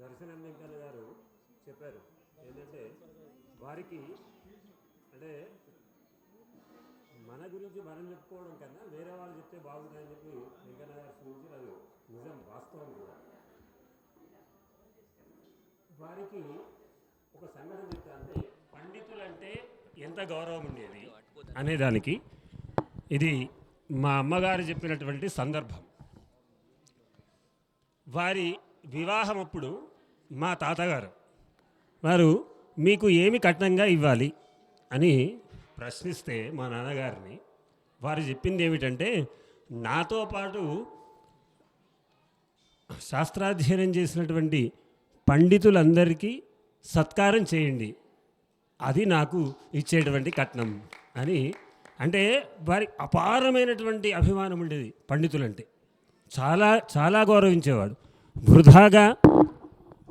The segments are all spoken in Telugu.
దర్శనం వెంకన్న గారు చెప్పారు. ఏంటంటే వారికి అంటే మన గురించి మనం చెప్పుకోవడం కన్నా వేరే వాళ్ళు చెప్తే బాగుంటుందని చెప్పి వెంకన్న గారు గురించి అది నిజం వాస్తవం కూడా. వారికి ఒక సంఘటన చెప్తా అంటే పండితులంటే ఎంత గౌరవం ఉండేది అనేదానికి ఇది మా అమ్మగారు చెప్పినటువంటి సందర్భం. వారి వివాహం అప్పుడు మా తాతగారు వారు మీకు ఏమి కట్నంగా ఇవ్వాలి? అని ప్రశ్నిస్తే మా నాన్నగారిని వారు చెప్పింది ఏమిటంటే నాతో పాటు శాస్త్రాధ్యయనం చేసినటువంటి పండితులందరికీ సత్కారం చేయండి. అది నాకు ఇచ్చేటువంటి కట్నం. అని అంటే వారి అపారమైనటువంటి అభిమానం ఉండేది పండితులంటే. చాలా చాలా గౌరవించేవాడు. వృధాగా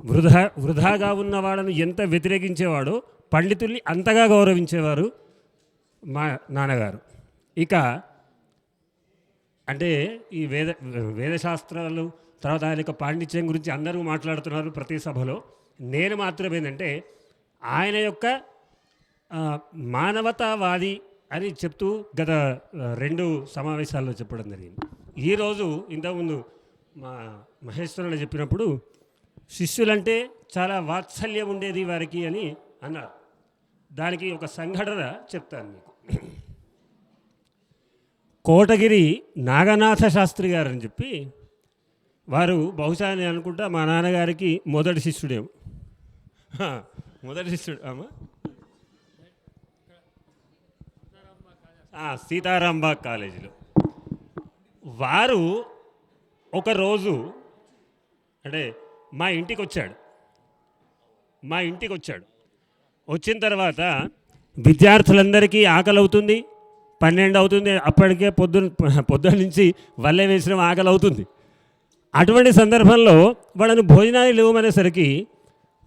వృధా వృధాగా ఉన్న వాళ్ళను ఎంత వ్యతిరేకించేవాడో పండితుల్ని అంతగా గౌరవించేవారు మా నాన్నగారు. ఇక అంటే ఈ వేద వేదశాస్త్రాలు తర్వాత ఆయన యొక్క పాండిత్యం గురించి అందరూ మాట్లాడుతున్నారు ప్రతి సభలో. నేను మాత్రం ఏంటంటే ఆయన యొక్క మానవతావాది అని చెప్తూ గత రెండు సమావేశాల్లో చెప్పడం జరిగింది. ఈరోజు ఇంతకుముందు మా మహేశ్వరులు చెప్పినప్పుడు శిష్యులంటే చాలా వాత్సల్యం ఉండేది వారికి అని అన్నారు. దానికి ఒక సంఘటన చెప్తాను మీకు. కోటగిరి నాగనాథ శాస్త్రి గారు అని చెప్పి వారు బహుశా నేను అనుకుంటా మా నాన్నగారికి మొదటి శిష్యుడేమో మొదటి శిష్యుడు. అమ్మా? సీతారాంబాగ్ కాలేజీలో. వారు ఒకరోజు అంటే మా ఇంటికి వచ్చాడు మా ఇంటికి వచ్చాడు వచ్చిన తర్వాత విద్యార్థులందరికీ ఆకలి అవుతుంది పన్నెండు అవుతుంది అప్పటికే పొద్దున పొద్దున్న నుంచి వల్లే వేసిన ఆకలి అవుతుంది అటువంటి సందర్భంలో వాళ్ళని భోజనాలు లేవమనేసరికి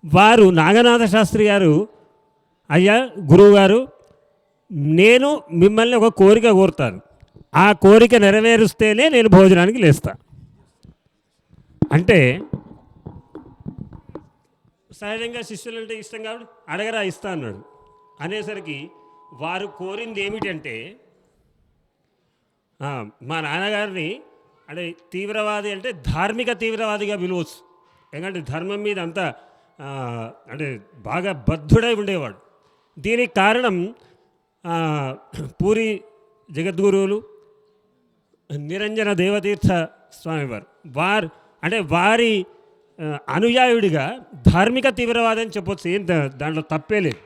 వారు నాగనాథ శాస్త్రి గారు అయ్యా గురువు గారు నేను మిమ్మల్ని ఒక కోరిక కోరుతాను. ఆ కోరిక నెరవేరుస్తేనే నేను భోజనానికి లేస్తా. అంటే సహజంగా శిష్యులు అంటే ఇష్టం కాబట్టి అడగరా ఇస్తా అన్నాడు. అనేసరికి వారు కోరింది ఏమిటంటే మా నాన్నగారిని అంటే తీవ్రవాది అంటే ధార్మిక తీవ్రవాదిగా పిలవచ్చు. ఎందుకంటే ధర్మం మీద అంత అంటే బాగా బద్ధుడై ఉండేవాడు. దీనికి కారణం పూరి జగద్గురువులు నిరంజన దేవతీర్థ స్వామివారు. వారు అంటే వారి అనుయాయుడిగా ధార్మిక తీవ్రవాది అని చెప్పొచ్చు. ఏం దాంట్లో తప్పే లేదు.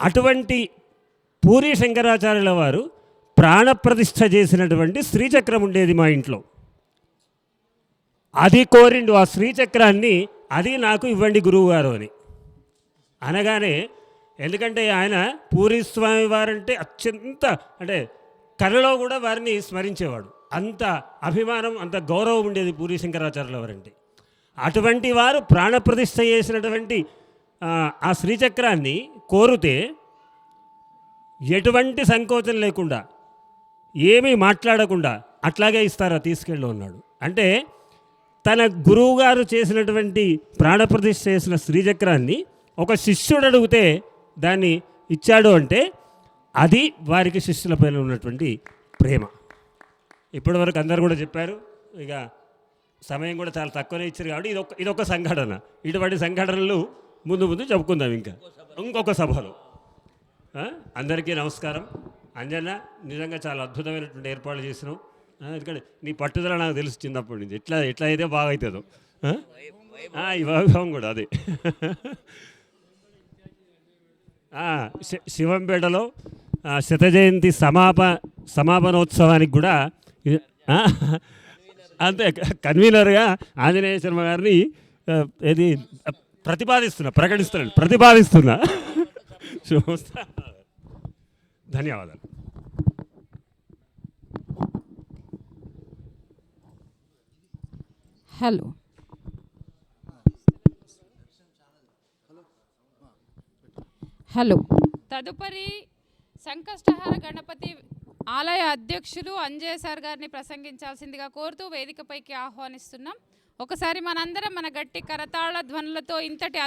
అటువంటి పూరి శంకరాచార్యుల వారు ప్రాణప్రతిష్ఠ చేసినటువంటి శ్రీచక్రం ఉండేది మా ఇంట్లో. అది కోరిండు ఆ శ్రీచక్రాన్ని అది నాకు ఇవ్వండి గురువుగారు అని. అనగానే ఎందుకంటే ఆయన పూరి స్వామి వారంటే అత్యంత అంటే కళలో కూడా వారిని స్మరించేవాడు. అంత అభిమానం అంత గౌరవం ఉండేది పూరి శంకరాచార్యుల వారంటే అటువంటి వారు ప్రాణప్రతిష్ఠ చేసినటువంటి ఆ, శ్రీచక్రాన్ని కోరితే ఎటువంటి సంకోచం లేకుండా ఏమీ మాట్లాడకుండా అట్లాగే ఇస్తారా తీసుకెళ్ళు అన్నాడు. అంటే తన గురువుగారు చేసినటువంటి ప్రాణప్రతిష్ఠ చేసిన శ్రీచక్రాన్ని ఒక శిష్యుడు అడిగితే దాన్ని ఇచ్చాడు అంటే అది వారికి శిష్యులపైన ఉన్నటువంటి ప్రేమ. ఇప్పటివరకు అందరు కూడా చెప్పారు. ఇక సమయం కూడా చాలా తక్కువనే ఇచ్చారు కాబట్టి ఇదొక ఇదొక సంఘటన. ఇటువంటి సంఘటనలు ముందు ముందు చెప్పుకుందాం ఇంకా. ఇంకొక సభలో. అందరికీ నమస్కారం. అంజన నిజంగా చాలా అద్భుతమైనటువంటి ఏర్పాట్లు చేసినావు. ఎందుకంటే నీ పట్టుదల నాకు తెలుసు చిన్నప్పటి నుంచి. ఎట్లా ఎట్లా అయితే బాగా అవుతుందో ఆ? ఈ వైభవం కూడా అదే. శివంపేటలో శత జయంతి సమాప సమాపనోత్సవానికి కూడా అంతే క- కన్వీనర్గా ఆంజనేయ శర్మ గారిని ఏది ప్రతిపాదిస్తున్నా ప్రకటిస్తున్నాను ప్రతిపాదిస్తున్నా. చూస్తా. ధన్యవాదాలు. హలో. హలో. తదుపరి సంకష్టహార గణపతి ఆలయ అధ్యక్షులు అంజయ్ సార్ గారిని ప్రసంగించాల్సిందిగా కోరుతూ వేదికపైకి ఆహ్వానిస్తున్నాం. ఒకసారి మనందరం మన గట్టి కరతాళ ధ్వనులతో ఇంతటి